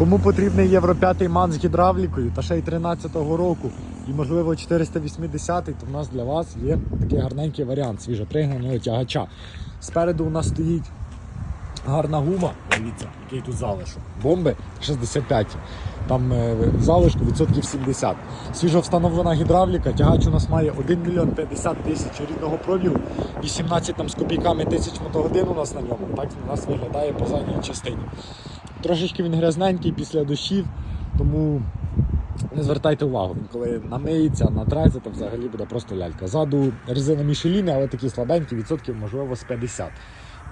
Кому потрібний Євро 5 ман з гідравлікою та ще й 13-го року і можливо 480-й, то в нас для вас є такий гарненький варіант свіжопригнаного тягача. Спереду у нас стоїть гарна гума, дивіться, який тут залишок. Бомби 65. Там е, залишку відсотків 70. Свіжо встановлена гідравліка. Тягач у нас має 1 мільйон 50 тисяч рідного пробігу, 18 там з копійками тисяч мотогодин у нас на ньому. Так у нас виглядає по задній частині. Трошечки він грязненький після дощів, тому не звертайте увагу, він коли намиється, натреться, то взагалі буде просто лялька. Ззаду резина Мішеліни, але такі слабенькі, відсотків, можливо, з 50.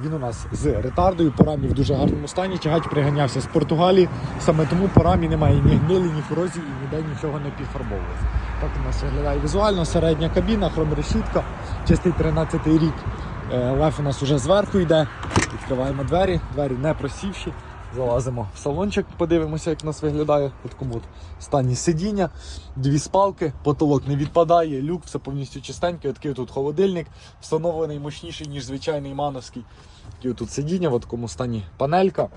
Він у нас з ретардою, по рамі в дуже гарному стані. Тягач приганявся з Португалії. Саме тому по рамі немає ні гнилі, ні корозії, і ніде нічого не підфарбовується. Так у нас виглядає візуально, середня кабіна, хромрешітка, чистий 13-й рік. Е, Лев у нас вже зверху йде. Відкриваємо двері, двері не просівші. Залазимо в салончик, подивимося, як у нас виглядає під комод. Стані сидіння, дві спалки, потолок не відпадає, люк, все повністю чистеньке. Такий тут холодильник, встановлений мощніший, ніж звичайний мановський. Такі тут сидіння, в такому стані панелька.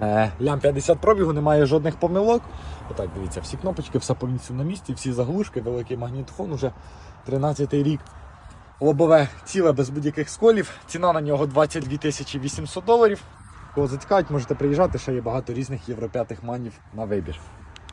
Е, лям 50 пробігу, немає жодних помилок. Отак, дивіться, всі кнопочки, все повністю на місці, всі заглушки, великий магнітофон, уже 13 рік. Лобове ціле без будь-яких сколів. Ціна на нього 22 800 доларів. Кого зацікавить, можете приїжджати, ще є багато різних європятих манів на вибір.